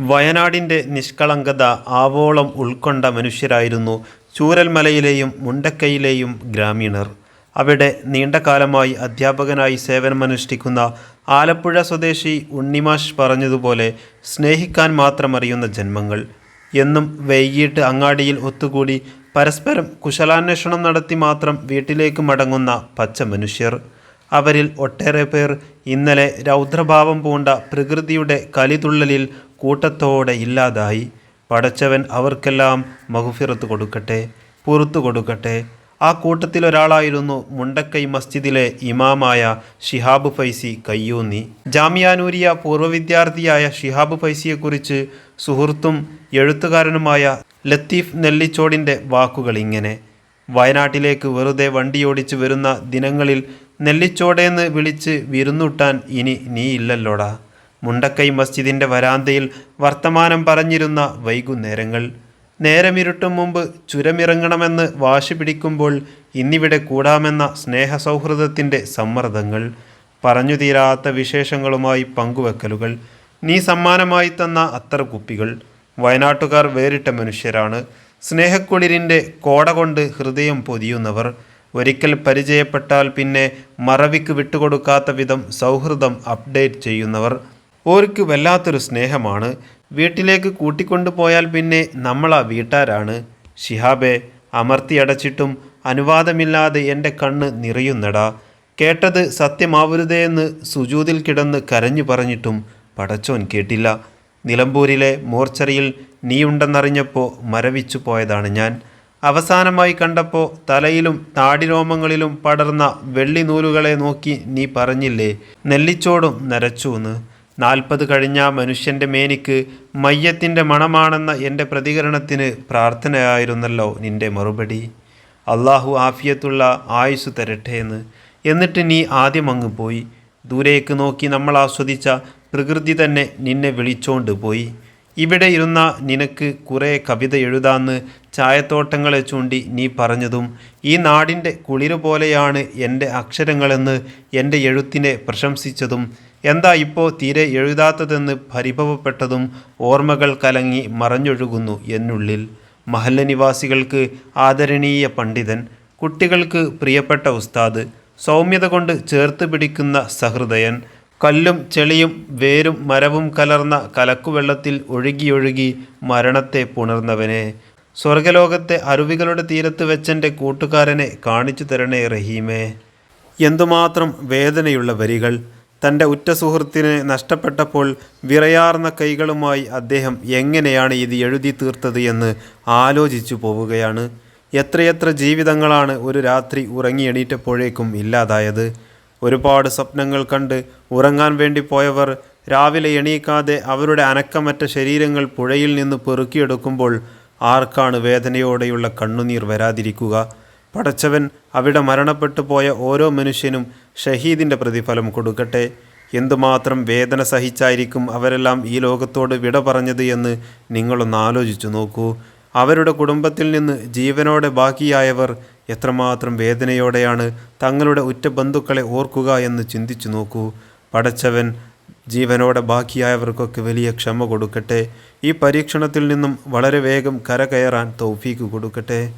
വയനാടിന്റെ നിഷ്കളങ്കത ആവോളം ഉൾക്കൊണ്ട മനുഷ്യരായിരുന്നു ചൂരൽമലയിലെയും മുണ്ടക്കയിലെയും ഗ്രാമീണർ. അവിടെ നീണ്ടകാലമായി അധ്യാപകനായി സേവനമനുഷ്ഠിക്കുന്ന ആലപ്പുഴ സ്വദേശി ഉണ്ണിമാഷ് പറഞ്ഞതുപോലെ സ്നേഹിക്കാൻ മാത്രമറിയുന്ന ജന്മങ്ങൾ. എന്നും വൈകിട്ട് അങ്ങാടിയിൽ ഒത്തുകൂടി പരസ്പരം കുശലാന്വേഷണം നടത്തി മാത്രം വീട്ടിലേക്ക് മടങ്ങുന്ന പച്ച മനുഷ്യർ. അവരിൽ ഒട്ടേറെ പേർ ഇന്നലെ രൗദ്രഭാവം പൂണ്ട പ്രകൃതിയുടെ കലിതുള്ളലിൽ കൂട്ടത്തോടെ ഇല്ലാതായി. പടച്ചവൻ അവർക്കെല്ലാം മഹുഫിറത്ത് കൊടുക്കട്ടെ പുറത്തു കൊടുക്കട്ടെ. ആ കൂട്ടത്തിലൊരാളായിരുന്നു മുണ്ടക്കൈ മസ്ജിദിലെ ഇമാമായ ഷിഹാബ് ഫൈസി കയ്യൂന്നി. ജാമിയാനൂരിയ പൂർവ വിദ്യാർത്ഥിയായ ഷിഹാബ് ഫൈസിയെക്കുറിച്ച് സുഹൃത്തും എഴുത്തുകാരനുമായ ലത്തീഫ് നെല്ലിച്ചോടിന്റെ വാക്കുകൾ ഇങ്ങനെ. വയനാട്ടിലേക്ക് വെറുതെ വണ്ടിയോടിച്ച് വരുന്ന ദിനങ്ങളിൽ നെല്ലിച്ചോടേന്ന് വിളിച്ച് വിരുന്നുട്ടാൻ ഇനി നീ ഇല്ലല്ലോടാ മുണ്ടക്കൈ മസ്ജിദിന്റെ വരാന്തയിൽ വർത്തമാനം പറഞ്ഞിരുന്ന വൈകുന്നേരങ്ങൾ. നേരമിരുട്ടും മുമ്പ് ചുരമിറങ്ങണമെന്ന് വാശി പിടിക്കുമ്പോൾ ഇന്നിവിടെ കൂടാമെന്ന സ്നേഹസൗഹൃദത്തിന്റെ സമ്മർദ്ദങ്ങൾ പറഞ്ഞു തീരാത്ത വിശേഷങ്ങളുമായി പങ്കുവെക്കലുകൾ നീ സമ്മാനമായി തന്ന അത്തർ കുപ്പികൾ വയനാട്ടുകാർ വേറിട്ട മനുഷ്യരാണ് സ്നേഹക്കുളിരിന്റെ കോട കൊണ്ട് ഹൃദയം പൊതിയുന്നവർ ഒരിക്കൽ പരിചയപ്പെട്ടാൽ പിന്നെ മറവിക്ക് വിട്ടുകൊടുക്കാത്ത വിധം സൗഹൃദം അപ്ഡേറ്റ് ചെയ്യുന്നവർ. ഓർക്ക് വല്ലാത്തൊരു സ്നേഹമാണ്. വീട്ടിലേക്ക് കൂട്ടിക്കൊണ്ടുപോയാൽ പിന്നെ നമ്മളാ വീട്ടാരാണ്. ഷിഹാബെ അമർത്തിയടച്ചിട്ടും അനുവാദമില്ലാതെ എന്റെ കണ്ണ് നിറയുന്നടാ. കേട്ടത് സത്യമാവരുതേയെന്ന് സുജൂതിൽ കിടന്ന് കരഞ്ഞു പറഞ്ഞിട്ടും പടച്ചോൻ കേട്ടില്ല. നിലമ്പൂരിലെ മോർച്ചറിയിൽ നീയുണ്ടെന്നറിഞ്ഞപ്പോൾ മരവിച്ചു പോയതാണ് ഞാൻ. അവസാനമായി കണ്ടപ്പോൾ തലയിലും താടിരോമങ്ങളിലും പടർന്ന വെള്ളി നൂലുകളെ നോക്കി നീ പറഞ്ഞില്ലേ നെല്ലിച്ചോടും നരച്ചുവെന്ന് നാൽപ്പത് കഴിഞ്ഞ മനുഷ്യന്റെ മേനിക്ക് മയ്യത്തിന്റെ മണമാണെന്ന എന്റെ പ്രതികരണത്തിന് പ്രാർത്ഥനയായിരുന്നല്ലോ നിന്റെ മറുപടി. അള്ളാഹു ആഫിയത്തുള്ള ആയുസ് തരട്ടെ എന്ന്. എന്നിട്ട് നീ ആദ്യം അങ്ങ് പോയി. ദൂരേക്ക് നോക്കി നമ്മൾ ആസ്വദിച്ച പ്രകൃതി തന്നെ നിന്നെ വിളിച്ചോണ്ട് പോയി. ഇവിടെ ഇരുന്ന നിനക്ക് കുറേ കവിത എഴുതാന്ന് ചായത്തോട്ടങ്ങളെ ചൂണ്ടി നീ പറഞ്ഞതും ഈ നാടിന്റെ കുളിര് പോലെയാണ് എന്റെ അക്ഷരങ്ങളെന്ന് എന്റെ എഴുത്തിനെ പ്രശംസിച്ചതും. എന്താ ഇപ്പോൾ തീരെ എഴുതാത്തതെന്ന് പരിഭവപ്പെട്ടതും ഓർമ്മകൾ കലങ്ങി മറഞ്ഞൊഴുകുന്നു എന്നുള്ളിൽ. മഹല്ല നിവാസികൾക്ക് ആദരണീയ പണ്ഡിതൻ കുട്ടികൾക്ക് പ്രിയപ്പെട്ട ഉസ്താദ് സൗമ്യത കൊണ്ട് ചേർത്ത് പിടിക്കുന്ന സഹൃദയൻ കല്ലും ചെളിയും വേരും മരവും കലർന്ന കലക്കുവെള്ളത്തിൽ ഒഴുകിയൊഴുകി മരണത്തെ പുണർന്നവനെ. സ്വർഗലോകത്തെ അരുവികളുടെ തീരത്ത് വെച്ചെന്റെ കൂട്ടുകാരനെ കാണിച്ചു തരണേ റഹീമേ. എന്തുമാത്രം വേദനയുള്ള വരികൾ. തന്റെ ഉറ്റ സുഹൃത്തിനെ നഷ്ടപ്പെട്ടപ്പോൾ വിറയാർന്ന കൈകളുമായി അദ്ദേഹം എങ്ങനെയാണ് ഇത് എഴുതി തീർത്തത് എന്ന് ആലോചിച്ചു പോവുകയാണ്. എത്രയെത്ര ജീവിതങ്ങളാണ് ഒരു രാത്രി ഉറങ്ങി എണീറ്റപ്പോഴേക്കും ഇല്ലാതായത്. ഒരുപാട് സ്വപ്നങ്ങൾ കണ്ട് ഉറങ്ങാൻ വേണ്ടി പോയവർ രാവിലെ എണീക്കാതെ അവരുടെ അനക്കമറ്റ ശരീരങ്ങൾ പുഴയിൽ നിന്ന് പെറുക്കിയെടുക്കുമ്പോൾ ആർക്കാണ് വേദനയോടെയുള്ള കണ്ണുനീർ വരാതിരിക്കുക? പടച്ചവൻ അവിടെ മരണപ്പെട്ടു പോയ ഓരോ മനുഷ്യനും ഷഹീദിന്റെ പ്രതിഫലം കൊടുക്കട്ടെ. എന്തുമാത്രം വേദന സഹിച്ചായിരിക്കും അവരെല്ലാം ഈ ലോകത്തോട് വിട പറഞ്ഞത് എന്ന് നിങ്ങളൊന്ന് ആലോചിച്ചു നോക്കൂ. അവരുടെ കുടുംബത്തിൽ നിന്ന് ജീവനോടെ ബാക്കിയായവർ എത്രമാത്രം വേദനയോടെയാണ് തങ്ങളുടെ ഉറ്റ ബന്ധുക്കളെ ഓർക്കുക എന്ന് ചിന്തിച്ചു നോക്കൂ. പടച്ചവൻ ജീവനോടെ ബാക്കിയായവർക്കൊക്കെ വലിയ ക്ഷമ കൊടുക്കട്ടെ. ഈ പരീക്ഷണത്തിൽ നിന്നും വളരെ വേഗം കരകയറാൻ തൗഫീക്ക് കൊടുക്കട്ടെ.